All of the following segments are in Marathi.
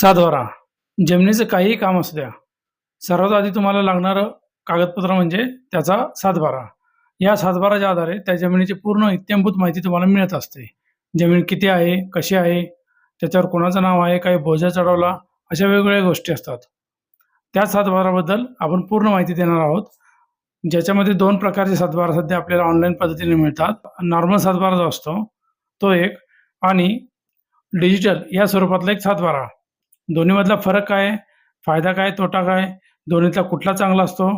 सातबारा जमिनीचं काहीही काम असू द्या. सर्वात आधी तुम्हाला लागणारं कागदपत्र म्हणजे त्याचा सातबारा या सातबाराच्या आधारे त्या जमिनीची पूर्ण इत्यंभूत माहिती तुम्हाला मिळत असते. जमीन किती आहे कशी आहे त्याच्यावर कोणाचं नाव आहे काही बोजा चढवला अशा वेगवेगळ्या गोष्टी असतात. त्या सातबाराबद्दल आपण पूर्ण माहिती देणार आहोत. ज्याच्यामध्ये दोन प्रकारचे सातबारा सध्या आपल्याला ऑनलाईन पद्धतीने मिळतात. नॉर्मल सातबारा जो असतो. तो एक. आणि डिजिटल या स्वरूपातला एक सातबारा दोन्हीमधला फरक काय? फायदा काय? तोटा काय? दोन्हीतला कुठला चांगला असतो?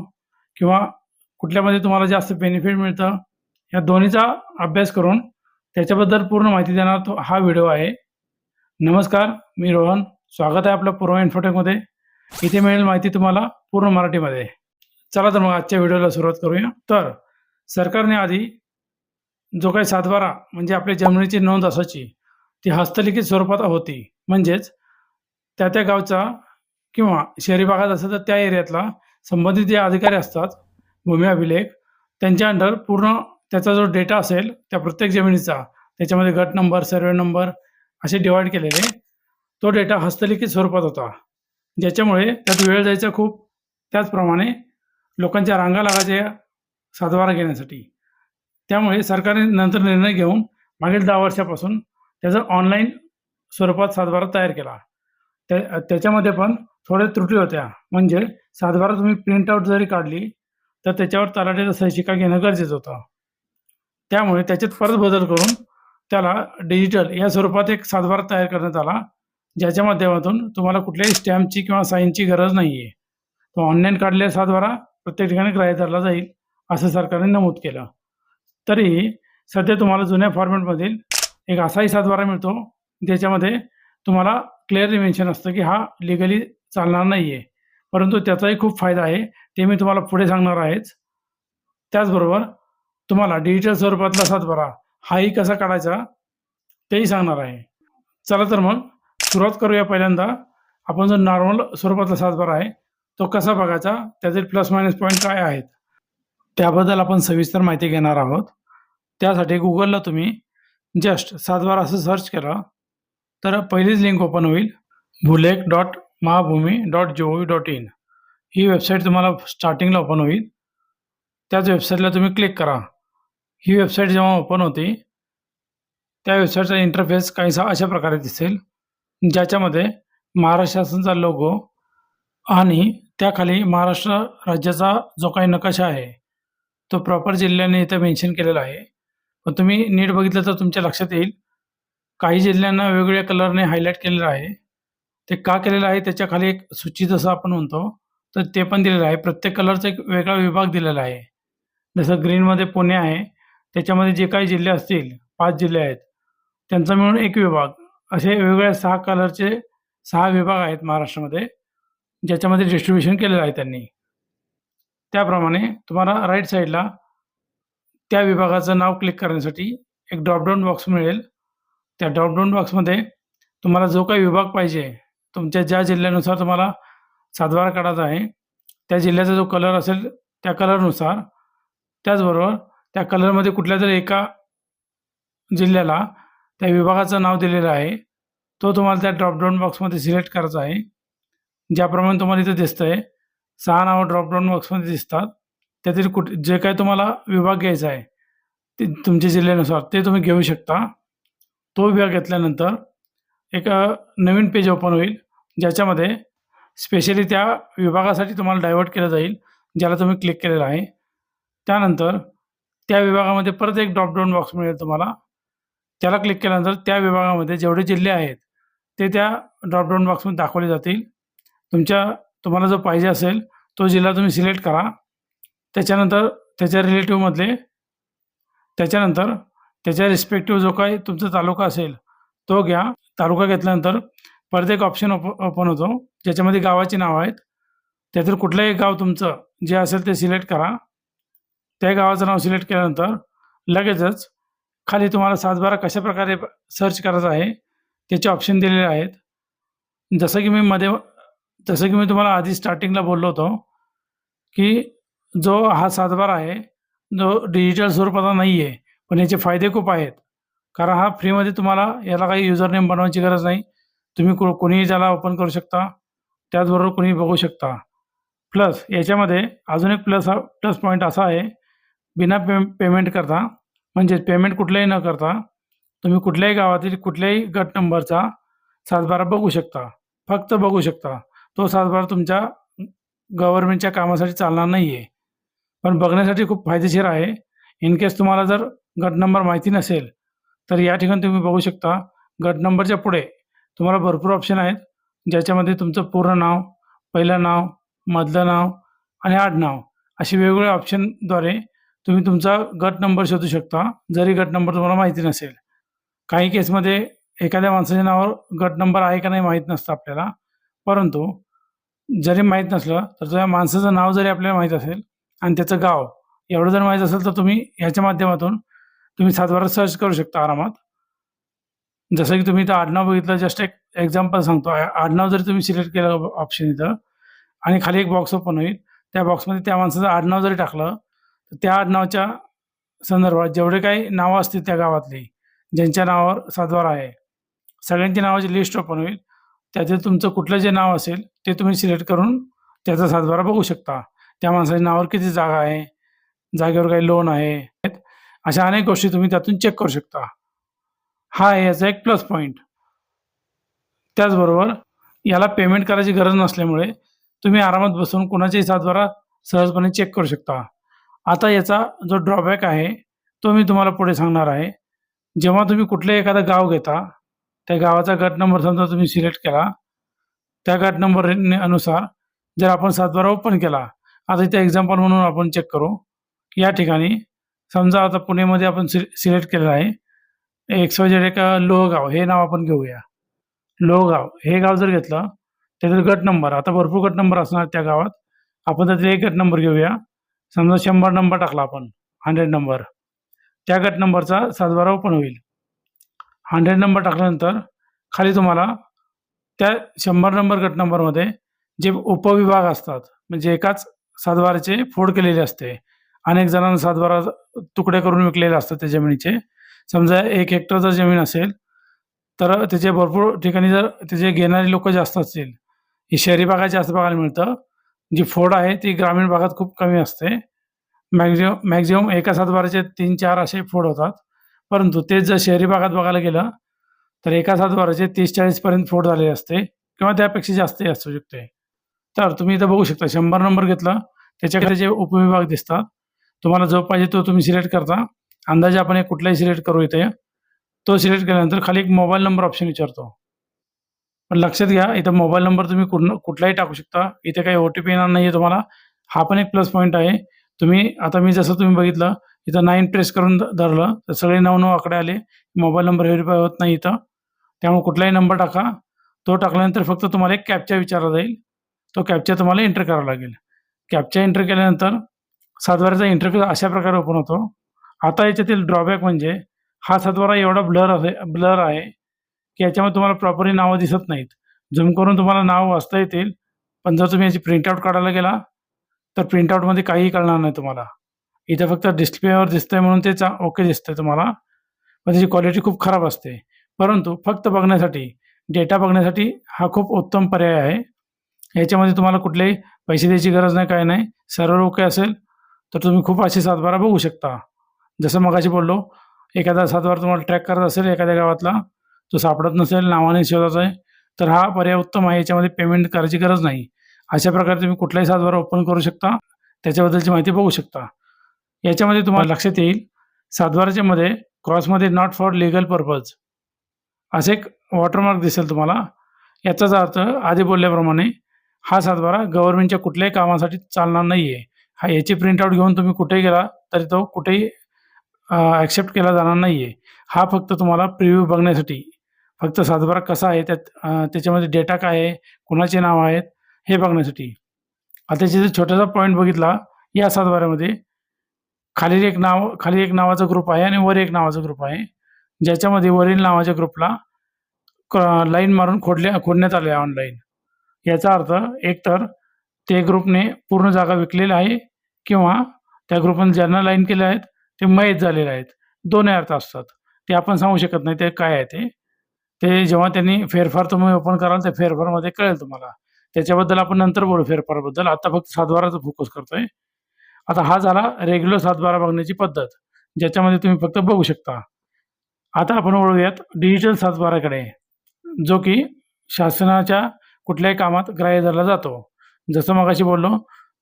किंवा कुठल्यामध्ये तुम्हाला जास्त बेनिफिट मिळतं? या दोन्हीचा अभ्यास करून त्याच्याबद्दल पूर्ण माहिती देणार तो हा व्हिडिओ आहे. नमस्कार मी रोहन. स्वागत आहे आपलं पूर्व इन्फोटेकमध्ये इथे मिळेल माहिती तुम्हाला पूर्ण मराठीमध्ये. चला तर मग आजच्या व्हिडिओला सुरुवात करूया. तर सरकारने आधी जो काही सातबारा म्हणजे आपल्या जमिनीची नोंद असायची ती हस्तलिखित स्वरूपात होती. म्हणजेच त्या त्या गावचा किंवा शहरी भागात असेल तर त्या एरियातला संबंधित जे अधिकारी असतात भूमी अभिलेख त्यांच्या अंडर पूर्ण त्याचा जो डेटा असेल त्या प्रत्येक जमिनीचा त्याच्यामध्ये गट नंबर सर्वे नंबर असे डिवाईड केलेले तो डेटा हस्तलिखित स्वरूपात होता. ज्याच्यामुळे त्यात वेळ जायचा खूप त्याचप्रमाणे लोकांच्या रांगा लागायच्या सातबारा घेण्यासाठी. त्यामुळे सरकारने नंतर निर्णय घेऊन मागील दहा वर्षापासून त्याचा ऑनलाईन स्वरूपात सातबारा तयार केला. त्या त्याच्यामध्ये पण थोड्या त्रुटी होत्या. म्हणजे सातबारा तुम्ही प्रिंटआउट जरी काढली तर त्याच्यावर तलाठ्याचा सहीशिक्का घेणं गरजेचं होतं. त्यामुळे त्याच्यात परत बदल करून त्याला डिजिटल या स्वरूपात एक सातबारा तयार करण्यात आला ज्याच्या माध्यमातून तुम्हाला कुठल्याही स्टॅम्पची किंवा साईनची गरज नाही आहे तो ऑनलाईन काढलेला सातबारा प्रत्येक ठिकाणी ग्राह्य धरला जाईल असं सरकारने नमूद केलं. तरीही सध्या तुम्हाला जुन्या फॉर्मॅटमधील एक असाही सातबारा मिळतो ज्याच्यामध्ये तुम्हाला क्लिअरली मेन्शन असतं की हा लिगली चालणार नाही आहे परंतु त्याचाही खूप फायदा आहे. ते मी तुम्हाला पुढे सांगणार आहेच. त्याचबरोबर तुम्हाला डिजिटल स्वरूपातला सातबारा हाही कसा काढायचा तेही सांगणार आहे. चला तर मग सुरुवात करूया पहिल्यांदा. आपण जो नॉर्मल स्वरूपातला सातबारा आहे तो कसा बघायचा? त्याचे प्लस मायनस पॉईंट काय आहेत? त्याबद्दल आपण सविस्तर माहिती घेणार आहोत. त्यासाठी गुगलला तुम्ही जस्ट सातबारा असं सर्च केलं तर पहिलीच लिंक ओपन होईल. Bhulekh dot Mahabhumi dot G O dot in he website तुम्हाला स्टार्टिंगला ओपन होईल. त्याच वेबसाईटला तुम्ही क्लिक करा. ही वेबसाईट जेव्हा ओपन होते त्या वेबसाईटचा इंटरफेस काहीसा अशा प्रकारे दिसेल. ज्याच्यामध्ये महाराष्ट्र शासनाचा लोगो आणि त्याखाली महाराष्ट्र राज्याचा जो काही नकाशा आहे तो प्रॉपर जिल्ह्याने इथं मेन्शन केलेला आहे. पण तुम्ही नीट बघितलं तर तुमच्या लक्षात येईल. काही जिल्ह्यांना वेगवेगळ्या कलरने हायलाईट केलेलं आहे. ते का केलेलं आहे त्याच्याखाली एक सूची जसं आपण म्हणतो तर ते पण दिलेलं आहे. प्रत्येक कलरचा एक वेगळा विभाग दिलेला आहे. जसं ग्रीनमध्ये पुणे आहे त्याच्यामध्ये जे काही जिल्हे असतील पाच जिल्हे आहेत त्यांचा मिळून एक विभाग. असे वेगवेगळ्या सहा कलरचे सहा विभाग आहेत महाराष्ट्रामध्ये ज्याच्यामध्ये डिस्ट्रीब्युशन केलेलं आहे त्यांनी. त्याप्रमाणे तुम्हाला राईट साईडला त्या विभागाचं नाव क्लिक करण्यासाठी एक ड्रॉपडाऊन बॉक्स मिळेल. त्या ड्रॉपडाऊन बॉक्समध्ये तुम्हाला जो काही विभाग पाहिजे तुमच्या ज्या जिल्ह्यानुसार तुम्हाला सातबारा काढायचा आहे त्या जिल्ह्याचा जो कलर असेल त्या कलरनुसार त्याचबरोबर त्या कलरमध्ये कुठल्या तरी एका जिल्ह्याला त्या विभागाचं नाव दिलेलं आहे तो तुम्हाला त्या ड्रॉपडाऊन बॉक्समध्ये सिलेक्ट करायचा आहे. ज्याप्रमाणे तुम्हाला इथं दिसतं आहे सहा नावं ड्रॉपडाऊन बॉक्समध्ये दिसतात. त्यातील कुठ जे काही तुम्हाला विभाग घ्यायचा आहे ते तुमच्या जिल्ह्यानुसार ते तुम्ही घेऊ शकता. तो विभाग घेतल्यानंतर एक नवीन पेज ओपन होईल ज्याच्यामध्ये स्पेशली त्या विभागासाठी तुम्हाला डायव्हर्ट केलं जाईल ज्याला तुम्ही क्लिक केलेलं आहे. त्यानंतर त्या विभागामध्ये परत एक ड्रॉपडाऊन बॉक्स मिळेल तुम्हाला. त्याला क्लिक केल्यानंतर त्या विभागामध्ये जेवढे जिल्हे आहेत ते त्या ड्रॉपडाऊन बॉक्समध्ये दाखवले जातील. तुमच्या तुम्हाला जो पाहिजे असेल तो जिल्हा तुम्ही सिलेक्ट करा. त्याच्यानंतर त्याच्या रिलेटिव्हमधले त्याच्यानंतर त्याच्या रिस्पेक्टिव्ह जो काही तुमचा तालुका असेल तो घ्या. तालुका घेतल्यानंतर परत एक ऑप्शन ओप ओपन होतो. ज्याच्यामध्ये गावाची नावं आहेत. त्यातील कुठलंही गाव तुमचं जे असेल ते सिलेक्ट करा. त्या गावाचं नाव सिलेक्ट केल्यानंतर लगेचच खाली तुम्हाला सातबारा कशा प्रकारे सर्च करायचं आहे त्याचे ऑप्शन दिलेले आहेत. जसं की मी मध्ये जसं की मी तुम्हाला आधी स्टार्टिंगला बोललो होतो की जो हा सातबारा आहे जो डिजिटल स्वरूपाचा नाही आहे पण याचे फायदे खूप आहेत. कारण हा फ्रीमध्ये तुम्हाला याला काही युजर नेम बनवायची गरज नाही. तुम्ही को कोणीही ज्याला ओपन करू शकता त्याचबरोबर कोणी बघू शकता. प्लस याच्यामध्ये अजून एक प्लस प्लस पॉईंट असा आहे बिना पे पेमेंट करता म्हणजेच पेमेंट कुठल्याही न करता तुम्ही कुठल्याही गावातील कुठल्याही गट नंबरचा सातबारा बघू शकता. फक्त बघू शकता. तो सातबारा तुमच्या गव्हर्नमेंटच्या कामासाठी चालणार नाही आहे पण बघण्यासाठी खूप फायदेशीर आहे. इन केस तुम्हाला जर गट नंबर माहिती नसेल तर या ठिकाणी तुम्ही बघू शकता गट नंबरच्या पुढे तुम्हाला भरपूर ऑप्शन आहेत ज्याच्यामध्ये तुमचं पूर्ण नाव पहिलं नाव मधलं नाव आणि आडनाव अशी वेगवेगळ्या ऑप्शनद्वारे तुम्ही तुमचा गट नंबर शोधू शकता जरी गट नंबर तुम्हाला माहिती नसेल. काही केसमध्ये एखाद्या माणसाच्या नावावर गट नंबर आहे का नाही माहीत नसतं आपल्याला परंतु जरी माहीत नसलं तर त्या माणसाचं नाव जरी आपल्याला माहीत असेल आणि त्याचं गाव एवढं जर माहीत असेल तर तुम्ही ह्याच्या माध्यमातून तुम्ही सातबारा सर्च करू शकता आरामात. जसं की तुम्ही इथं आडनाव बघितलं जस्ट एक एक्झाम्पल सांगतो. आडनाव जर तुम्ही सिलेक्ट केलं ऑप्शन इथं आणि खाली एक बॉक्स ओपन होईल त्या बॉक्समध्ये त्या माणसाचं आडनाव जरी टाकलं तर त्या आडनावच्या संदर्भात जेवढे काही नावं असतील त्या गावातली ज्यांच्या नावावर सातबारा आहे सगळ्यांची नावाची लिस्ट ओपन होईल. त्यातील तुमचं कुठलं जे नाव असेल ते तुम्ही सिलेक्ट करून त्याचा सातबारा बघू शकता. त्या माणसाच्या नावावर किती जागा आहे जागेवर काही लोन आहे अशा अनेक गोष्टी तुम्ही त्यातून चेक करू शकता. हा आहे याचा एक प्लस पॉईंट त्याचबरोबर याला पेमेंट करायची गरज नसल्यामुळे तुम्ही आरामात बसून कुणाच्याही सातबारा सहजपणे चेक करू शकता. आता याचा जो ड्रॉबॅक आहे तो मी तुम्हाला पुढे सांगणार आहे. जेव्हा तुम्ही कुठलंही एखादं गाव घेता त्या गावाचा गट नंबर समजा तुम्ही सिलेक्ट केला त्या गट नंबर अनुसार जर आपण सातबारा ओपन केला आता इथे एक्झाम्पल म्हणून आपण चेक करू. या ठिकाणी समजा आता पुणेमध्ये आपण सि सिलेक्ट केलेलं आहे. एक्स वाय एका लोहगाव हे नाव आपण घेऊया. लोहगाव हे गाव जर घेतलं त्याच्यात गट नंबर आता भरपूर गट नंबर असणार त्या गावात. आपण त्यातील एक गट नंबर घेऊया. समजा शंभर नंबर टाकला आपण हंड्रेड नंबर. त्या गट नंबरचा सातबारा ओपन होईल. हंड्रेड नंबर टाकल्यानंतर खाली तुम्हाला त्या शंभर नंबर गट नंबरमध्ये जे उपविभाग असतात म्हणजे एकाच सातबाराचे फोड केलेले असते अनेक जणांना सातबारा तुकडे करून विकलेले असतात त्या जमिनीचे. समजा एक हेक्टर जर जमीन असेल तर त्याचे भरपूर ठिकाणी जर त्याचे घेणारे लोक जास्त असतील. ही शहरी भागात जास्त बघायला मिळतं. जी फोड आहे ती ग्रामीण भागात खूप कमी असते. मॅक्झिमम मॅक्झिमम एका सातबाराचे तीन चार असे फोड होतात. परंतु तेच जर शहरी भागात बघायला गेलं तर एका सातबाराचे तीस चाळीसपर्यंत फोड झालेले असते किंवा त्यापेक्षा जास्तही असू शकते. तर तुम्ही इथं बघू शकता शंभर नंबर घेतला त्याच्याकडे जे उपविभाग दिसतात तुम्हाला जो पाहिजे तो तुम्ही सिलेक्ट करता. अंदाजे आपण एक कुठलाही सिलेक्ट करू इथे. तो सिलेक्ट केल्यानंतर खाली एक मोबाईल नंबर ऑप्शन विचारतो. पण लक्षात घ्या इथं मोबाईल नंबर तुम्ही कुठं कुठलाही टाकू शकता. इथे काही ओ टी पी येणार नाही आहे तुम्हाला. हा पण एक प्लस पॉईंट आहे. तुम्ही आता मी जसं तुम्ही बघितलं इथं नाईन प्रेस करून धरलं तर सगळे नऊ नऊ आकडे आले. मोबाईल नंबर व्हेरीफाय होत नाही इथं. त्यामुळे कुठलाही नंबर टाका. तो टाकल्यानंतर फक्त तुम्हाला एक कॅपचा विचारला जाईल. तो कॅपचा तुम्हाला एंटर करावा लागेल. कॅपचा एंटर केल्यानंतर सातवाऱ्याचा इंटरफेस अशा प्रकारे ओपन होतो. आता याच्यातील ड्रॉबॅक म्हणजे हा सातवारा एवढा ब्लर आहे ब्लर आहे की याच्यामध्ये तुम्हाला प्रॉपरली नावं दिसत नाहीत. झूम करून तुम्हाला नाव वाचता येतील पण जर तुम्ही याची प्रिंटआउट काढायला गेला तर प्रिंटआउटमध्ये काहीही कळणार नाही तुम्हाला. इथं फक्त डिस्प्लेवर दिसतंय म्हणून ते चा ओके दिसतंय तुम्हाला. पण त्याची क्वालिटी खूप खराब असते. परंतु फक्त बघण्यासाठी डेटा बघण्यासाठी हा खूप उत्तम पर्याय आहे. याच्यामध्ये तुम्हाला कुठलेही पैसे द्यायची गरज नाही काय नाही. सर्व ओके असेल. तर तुम्ही खूप असे सातबारा बघू शकता. जसं मगाशी बोललो एखादा सातबारा तुम्हाला ट्रॅक करत असेल एखाद्या गावातला तो सापडत नसेल नावाने शोधायचा आहे तर हा पर्याय उत्तम आहे याच्यामध्ये पेमेंट करायची गरज नाही. अशा प्रकारे तुम्ही कुठलाही सातबारा ओपन करू शकता त्याच्याबद्दलची माहिती बघू शकता. याच्यामध्ये तुम्हाला लक्षात येईल सातबाराच्या मध्ये क्रॉसमध्ये नॉट फॉर लिगल पर्पज असे एक वॉटरमार्क दिसेल तुम्हाला. याचाच अर्थ आधी बोलल्याप्रमाणे हा सातबारा गव्हर्नमेंटच्या कुठल्याही कामासाठी चालणार नाही आहे हा याची प्रिंटआउट घेऊन तुम्ही कुठेही गेला तरी तो कुठेही ॲक्सेप्ट केला जाणार नाही आहे हा फक्त तुम्हाला प्रिव्ह्यू बघण्यासाठी. फक्त सातबारा कसा आहे त्यात त्याच्यामध्ये डेटा काय आहे कुणाचे नाव आहेत हे बघण्यासाठी. आता त्याचा छोटासा पॉईंट बघितला या सातबाऱ्यामध्ये खाली एक नाव खाली एक नावाचा ग्रुप आहे आणि वर एक नावाचा ग्रुप आहे ज्याच्यामध्ये वरील नावाच्या ग्रुपला लाईन मारून खोडल्या खोडण्यात आले ऑनलाईन याचा अर्थ एकतर ते ग्रुपने पूर्ण जागा विकलेल्या आहे किंवा त्या ग्रुपमध्ये ज्यांना लाईन केले आहेत ते मयत झालेले आहेत. दोन्ही अर्थ असतात. ते आपण सांगू शकत नाही ते काय आहे ते. ते जेव्हा त्यांनी फेरफार तुम्ही ओपन कराल त्या फेरफारमध्ये कळेल तुम्हाला. त्याच्याबद्दल आपण नंतर बोलू फेरफारबद्दल. आता फक्त सातबाराचा फोकस करतोय. आता हा झाला रेग्युलर सातबारा बघण्याची पद्धत ज्याच्यामध्ये तुम्ही फक्त बघू शकता. आता आपण वळूयात डिजिटल सातबाराकडे जो की शासनाच्या कुठल्याही कामात ग्राह्य धरला जातो. जसं मगाशी बोललो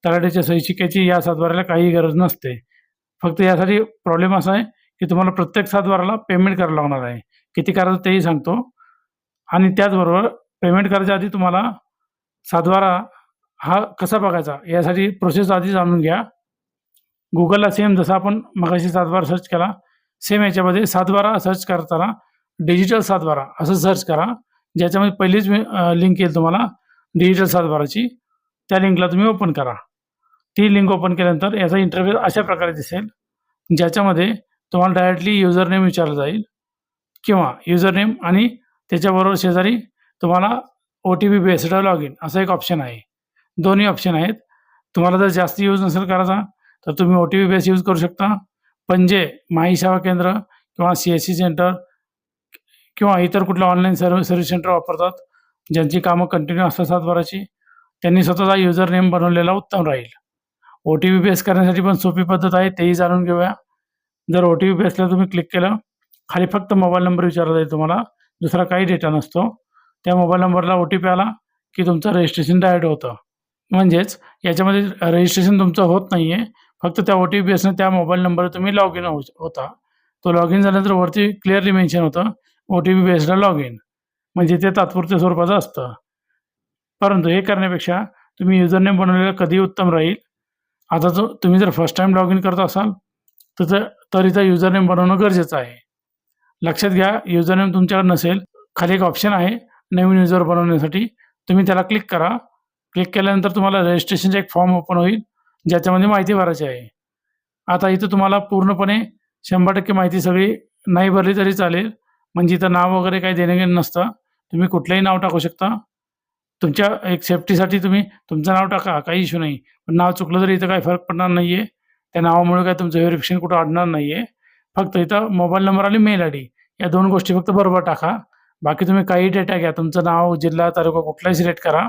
तलाठ्याच्या सही शिक्याची या सातबाऱ्याला काही गरज नसते. फक्त यासाठी प्रॉब्लेम असा आहे की तुम्हाला प्रत्येक सातबाराला पेमेंट करावं लागणार आहे. किती करायचं तेही सांगतो. आणि त्याचबरोबर पेमेंट करायच्या आधी तुम्हाला सातबारा हा कसा बघायचा यासाठी प्रोसेस आधी जाणून घ्या. गुगलला सेम जसं आपण मगाशी सातबारा सर्च केला सेम याच्यामध्ये सातबारा सर्च करताना डिजिटल सातबारा असं सर्च करा ज्याच्यामध्ये पहिलीच लिंक येईल तुम्हाला डिजिटल सातबाराची त्या लिंकला तुम्ही ओपन करा. ती लिंक ओपन केल्यानंतर याचा इंटरव्ह्यू अशा प्रकारे दिसेल. ज्याच्यामध्ये तुम्हाला डायरेक्टली युजर नेम विचारलं जाईल किंवा युजर नेम आणि त्याच्याबरोबर शेजारी तुम्हाला O T P based log in असं एक ऑप्शन आहे. दोन्ही ऑप्शन आहेत. तुम्हाला जर जास्त यूज नसेल करायचा तर तुम्ही O T P base use करू शकता. पण जे माही सेवा केंद्र किंवा सी एस सी सेंटर किंवा इतर कुठलं ऑनलाईन सर्व्हिस सर्व्हिस सेंटर वापरतात ज्यांची कामं कंटिन्यू असतात सातबाराची त्यांनी स्वतःचा युजर नेम बनवलेला उत्तम राहील. ओ टी पी बेस करण्यासाठी पण सोपी पद्धत आहे तेही जाणून घेऊया. जर ओ टी पी बेसला तुम्ही क्लिक केलं खाली फक्त मोबाईल नंबर विचारला जाईल तुम्हाला दुसरा काही डेटा नसतो. त्या मोबाईल नंबरला ओ टी पी आला की तुमचं रजिस्ट्रेशन डायरेक्ट होतं. म्हणजेच याच्यामध्ये रजिस्ट्रेशन तुमचं होत नाही आहे फक्त त्या ओ टी पी बेसनं त्या मोबाईल नंबर तुम्ही लॉग इन हो, होता. तो लॉग इन झाल्यानंतर वरती क्लिअरली मेन्शन होतं ओ टी पी बेसला लॉग इन म्हणजे ते तात्पुरत्या स्वरूपाचं असतं. परंतु हे करण्यापेक्षा तुम्ही युजरनेम बनवलेलं कधी उत्तम राहील. आता जो तुम्ही जर फर्स्ट टाईम लॉग इन करत असाल तर ते- तर इथं युजरनेम बनवणं गरजेचं आहे. लक्षात घ्या युजरनेम तुमच्याकडे नसेल. खाली एक ऑप्शन आहे नवीन युजर बनवण्यासाठी. तुम्ही त्याला क्लिक करा. क्लिक केल्यानंतर तुम्हाला रजिस्ट्रेशनचा एक फॉर्म ओपन होईल ज्याच्यामध्ये माहिती भरायची आहे. आता इथं तुम्हाला पूर्णपणे शंभर टक्के माहिती सगळी नाही भरली तरी चालेल. म्हणजे इथं नाव वगैरे काही देणं घेणं नसतं. तुम्ही कुठलंही नाव टाकू शकता. तुमच्या एक सेफ्टीसाठी तुम्ही तुमचं नाव टाका काही इश्यू नाही. पण नाव चुकलं तरी इथं काही फरक पडणार नाही आहे त्या नावामुळे काय तुमचं व्हेरिफिकेशन कुठं अडणार नाही आहे फक्त इथं मोबाईल नंबर आणि मेल आय डी या दोन गोष्टी फक्त बरोबर टाका. बाकी तुम्ही काही डेटा घ्या. तुमचं नाव जिल्हा तालुका कुठलाही सिलेक्ट करा.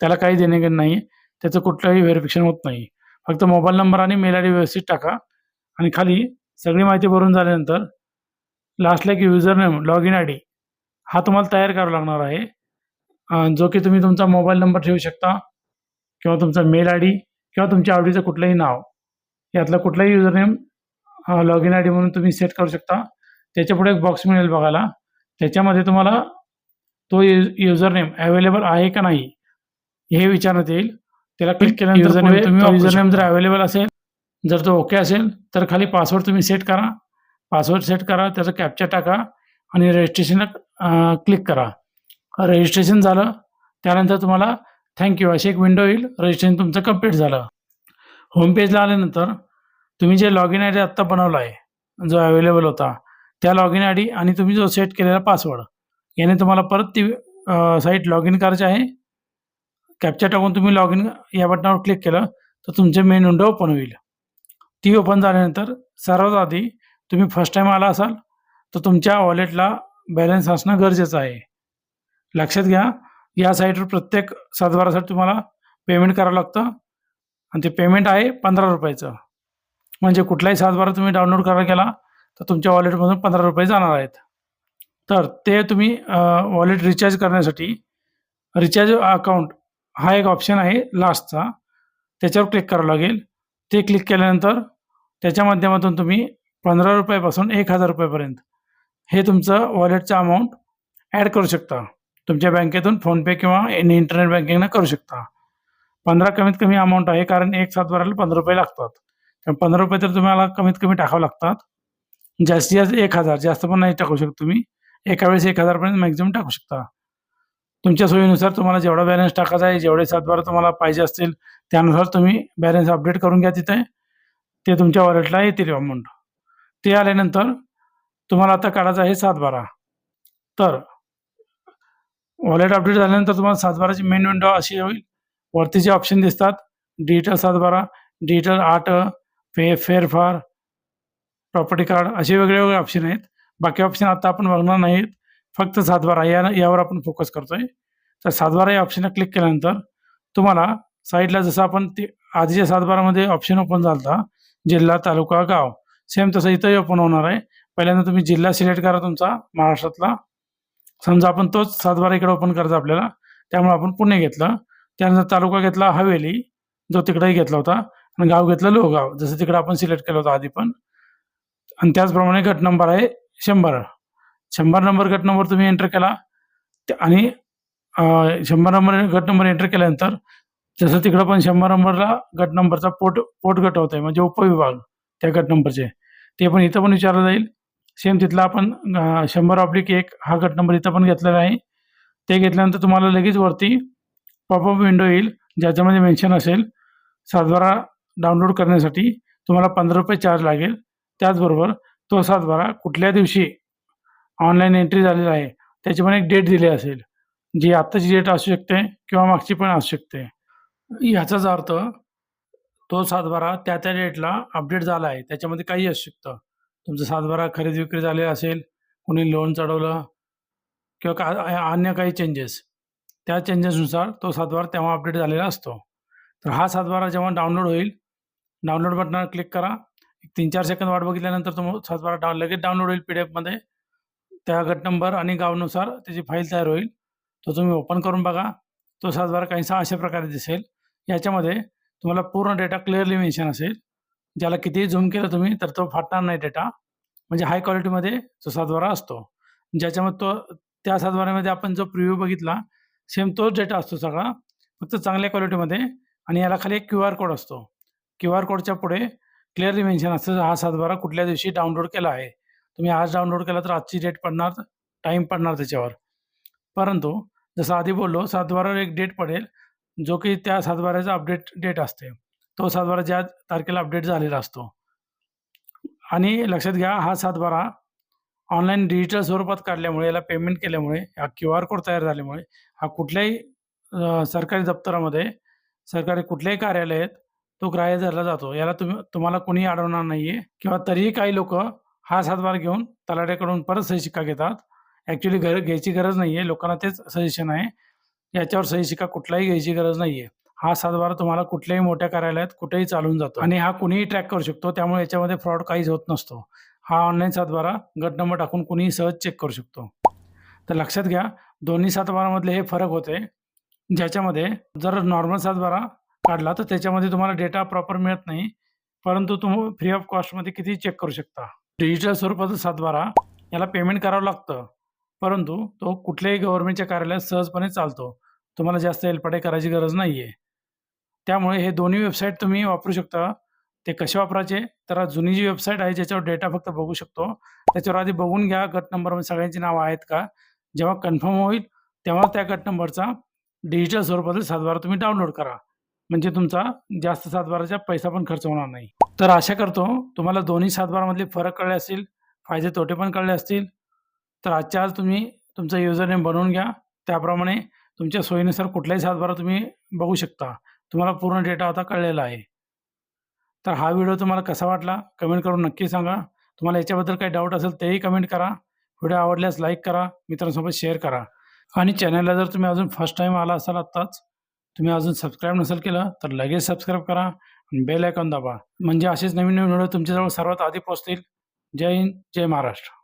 त्याला काही देणे घेणं नाही त्याचं कुठलंही व्हेरिफिकेशन होत नाही. फक्त मोबाईल नंबर आणि मेल आय डी व्यवस्थित टाका. आणि खाली सगळी माहिती भरून झाल्यानंतर लास्टला एक username log in I D हा तुम्हाला तयार करावा लागणार आहे. जो की तुम्ही तुमचा मोबाईल नंबर ठेवू शकता किंवा तुमचा मेल आय डी किंवा तुमच्या आवडीचं कुठलंही नाव. यातलं कुठलंही username log in I D म्हणून तुम्ही सेट करू शकता. त्याच्या पुढे एक बॉक्स मिळेल बघायला. त्याच्यामध्ये तुम्हाला तो युजर नेम अवेलेबल आहे का नाही हे विचारण्यात येईल. त्याला क्लिक केल्यानंतर तुम्ही युजर नेम जर अवेलेबल असेल जर तो ओके असेल तर खाली पासवर्ड तुम्ही सेट करा. पासवर्ड सेट करा त्याचं कॅप्चर टाका आणि रजिस्ट्रेशनला क्लिक करा. रजिस्ट्रेशन झालं. त्यानंतर तुम्हाला थँक्यू अशी एक विंडो येईल. रजिस्ट्रेशन तुमचं कंप्लीट झालं. होमपेजला आल्यानंतर तुम्ही जे लॉग इन आय डी आत्ता बनवला आहे जो अवेलेबल होता त्या लॉग इन आय डी आणि तुम्ही जो सेट केलेला पासवर्ड याने तुम्हाला परत ती साईट लॉग इन करायची आहे. कॅप्चर टाकून तुम्ही लॉग इन या बटनावर क्लिक केलं तर तुमचे मेन विंडो ओपन होईल. ती ओपन झाल्यानंतर सर्वात आधी तुम्ही फर्स्ट टाईम आला असाल तर तुमच्या वॉलेटला बॅलन्स असणं गरजेचं आहे. लक्षात घ्या या साईटवर प्रत्येक सातबारासाठी तुम्हाला पेमेंट करावं लागतं. आणि ते पेमेंट आहे पंधरा रुपयाचं. म्हणजे कुठलाही सातबारा तुम्ही डाउनलोड करायला गेला तर तुमच्या वॉलेटमधून पंधरा रुपये जाणार आहेत. तर ते तुम्ही वॉलेट रिचार्ज करण्यासाठी रिचार्ज अकाउंट हा एक ऑप्शन आहे लास्टचा त्याच्यावर क्लिक करावं लागेल. ते क्लिक केल्यानंतर त्याच्या माध्यमातून तुम्ही पंधरा रुपयापासून एक हजार रुपयापर्यंत हे तुमचं वॉलेटचं अमाऊंट ॲड करू शकता. तुमच्या बँकेतून फोनपे किंवा इंटरनेट बँकिंगनं करू शकता. पंधरा कमीत कमी अमाऊंट आहे कारण एक सातबाराला पंधरा रुपये लागतात. पंधरा रुपये तर तुम्हाला कमीत कमी टाकावं लागतात. जास्तीत जास्त एक हजार जास्त पण नाही टाकू शकत तुम्ही. एका वेळेस एक हजारपर्यंत मॅक्झिमम टाकू शकता. तुमच्या सोयीनुसार तुम्हाला जेवढा बॅलन्स टाकायचा आहे जेवढे सातबारा तुम्हाला पाहिजे असतील त्यानुसार तुम्ही बॅलन्स अपडेट करून घ्या तिथे. ते तुमच्या वॉलेटला येतील अमाऊंट ते आल्यानंतर तुम्हाला आता काढायचं आहे सातबारा तर वॉलेट अपडेट झाल्यानंतर तुम्हाला सातबाराची मेन विंडो अशी होईल वरती जे ऑप्शन दिसतात डिजिटल सातबारा डिजिटल आठ पे फेरफार प्रॉपर्टी कार्ड असे वेगळे वेगळे ऑप्शन आहेत. बाकी ऑप्शन आता आपण बघणार नाहीत. फक्त सातबारा या यावर आपण फोकस करतोय. तर सातबारा या ऑप्शनला क्लिक केल्यानंतर तुम्हाला साईडला जसं आपण ते आधीच्या सातबारामध्ये ऑप्शन ओपन झालता जिल्हा तालुका गाव. सेम तसं इथंही ओपन होणार आहे. पहिल्यांदा तुम्ही जिल्हा सिलेक्ट करा तुमचा महाराष्ट्रातला. समजा आपण तोच सातबारा इकडे ओपन करायचा आपल्याला त्यामुळे आपण पुणे घेतलं. त्यानंतर तालुका घेतला हवेली जो तिकडेही घेतला होता आणि गाव घेतलं लोहगाव जसं तिकडे आपण सिलेक्ट केलं होतं आधी पण. आणि त्याचप्रमाणे गट नंबर आहे शंभर. शंभर नंबर गट नंबर तुम्ही एंटर केला. आणि शंभर नंबर गट नंबर एंटर केल्यानंतर जसं तिकडं पण शंभर नंबरला गट नंबरचा पोट पोट गट होत आहे म्हणजे उपविभाग त्या गट नंबरचे. ते पण इथं पण विचारलं जाईल. सेम तिथला आपण शंभर ऑब्लिक एक हा गट नंबर इथं पण घेतलेला आहे. ते घेतल्यानंतर तुम्हाला लगेच वरती पॉपअप विंडो येईल ज्याच्यामध्ये मेन्शन असेल सातबारा डाउनलोड करण्यासाठी तुम्हाला पंधरा रुपये चार्ज लागेल. त्याचबरोबर तो सातबारा कुठल्या दिवशी ऑनलाईन एंट्री झालेला आहे त्याची पण एक डेट दिली असेल जी आत्ताची डेट असू शकते किंवा मागची पण असू शकते. ह्याचाच अर्थ तो सातबारा त्या त्या डेटला अपडेट झाला आहे त्याच्यामध्ये काही असू शकतं. तुमचा सातबारा खरेदी विक्री झाले असेल कोणी लोन चढवलं किंवा का अन्य काही चेंजेस त्या चेंजेसनुसार तो सातबारा तेव्हा अपडेट झालेला असतो. तर हा सातबारा जेव्हा डाउनलोड होईल डाउनलोड बटनावर क्लिक करा. एक तीन चार सेकंद वाट बघितल्यानंतर तो सातबारा डाऊन लगेच डाउनलोड होईल पी डी एफमध्ये त्या गट नंबर आणि गावानुसार त्याची फाईल तयार होईल. तो तुम्ही ओपन करून बघा. तो सातबारा काहीसा अशा प्रकारे दिसेल. याच्यामध्ये तुम्हाला पूर्ण डेटा क्लिअरली मेन्शन असेल. ज्याला कितीही झूम केलं तुम्ही तर तो फाटणार नाही डेटा. म्हणजे हाय क्वालिटीमध्ये तो सातबारा असतो. ज्याच्यामध्ये तो त्या सातबाऱ्यामध्ये आपण जो प्रिव्ह्यू बघितला सेम तोच डेटा असतो सगळा. फक्त चांगल्या क्वालिटीमध्ये आणि याला खाली एक क्यू आर कोड असतो. क्यू आर कोडच्या पुढे क्लिअरली मेन्शन असतं. हा सातबारा कुठल्या दिवशी डाउनलोड केला आहे? तुम्ही आज डाउनलोड केला तर आजची डेट पडणार टाईम पडणार त्याच्यावर. परंतु जसं आधी बोललो सातबारावर एक डेट पडेल जो की त्या सातबाऱ्याचा अपडेट डेट असते. तो सातबारा ज्या तारखेला अपडेट झालेला असतो. आणि लक्षात घ्या हा सातबारा ऑनलाईन डिजिटल स्वरूपात काढल्यामुळे याला पेमेंट केल्यामुळे हा क्यू आर कोड तयार झाल्यामुळे हा कुठल्याही सरकारी दप्तरामध्ये सरकारी कुठल्याही कार्यालयात तो ग्राह्य धरला जातो. याला तुम्ही तुम्हाला कोणी अडवणार नाहीये किंवा तरीही काही लोक हा सातबारा घेऊन तलाट्याकडून परत सही शिक्का घेतात. ॲक्च्युली घर घ्यायची गरज नाही आहे लोकांना तेच सजेशन आहे. याच्यावर सही शिक्का कुठलाही घ्यायची गरज नाही आहे हा सातबारा तुम्हाला कुठल्याही मोठ्या कार्यालयात कुठेही चालून जातो. आणि हा कुणीही ट्रॅक करू शकतो त्यामुळे याच्यामध्ये फ्रॉड काहीच होत नसतो. हा ऑनलाईन सातबारा गट नंबर टाकून कुणीही सहज चेक करू शकतो. तर लक्षात घ्या दोन्ही सातबारामधले हे फरक होते ज्याच्यामध्ये जर नॉर्मल सातबारा काढला तर त्याच्यामध्ये तुम्हाला डेटा प्रॉपर मिळत नाही परंतु तुम्ही फ्री ऑफ कॉस्टमध्ये किती चेक करू शकता. डिजिटल स्वरूपाचा सातबारा याला पेमेंट करावं लागतं परंतु तो कुठल्याही गव्हर्नमेंटच्या कार्यालयात सहजपणे चालतो. तुम्हाला जास्त एलपाटे करायची गरज नाही आहे त्यामुळे हे दोन्ही वेबसाईट तुम्ही वापरू शकता. ते कसे वापरायचे? तर जुनी जी वेबसाईट आहे ज्याच्यावर डेटा फक्त बघू शकतो त्याच्यावर आधी बघून घ्या गट नंबरमध्ये सगळ्यांची नावं आहेत का? जेव्हा कन्फर्म होईल तेव्हा त्या गट नंबरचा डिजिटल स्वरूपातील सातबारा तुम्ही डाउनलोड करा. म्हणजे तुमचा जास्त सातबाराचा पैसा पण खर्च होणार नाही. तर आशा करतो तुम्हाला दोन्ही सातबारामधले फरक कळले असतील फायदे तोटे पण कळले असतील. तर आजच्या आज तुम्ही तुमचं युजर नेम बनवून घ्या. त्याप्रमाणे तुमच्या सोयीनुसार कुठलाही सातबारा तुम्ही बघू शकता. तुम्हाला पूर्ण डेटा आता कळलेला आहे. तर हा व्हिडिओ तुम्हाला कसा वाटला? कमेंट करून नक्की सांगा. तुम्हाला याच्याबद्दल काही डाऊट असेल तेही कमेंट करा. व्हिडिओ आवडल्यास लाईक करा. मित्रांसोबत शेअर करा. आणि चॅनलला जर तुम्ही अजून फर्स्ट टाईम आला असाल आत्ताच तुम्ही अजून सबस्क्राईब नसेल केलं तर लगेच सबस्क्राईब करा आणि बेल आयकॉन दाबा. म्हणजे असेच नवीन नवीन व्हिडिओ तुमच्याजवळ सर्वात आधी पोहोचतील. जय हिंद जय महाराष्ट्र.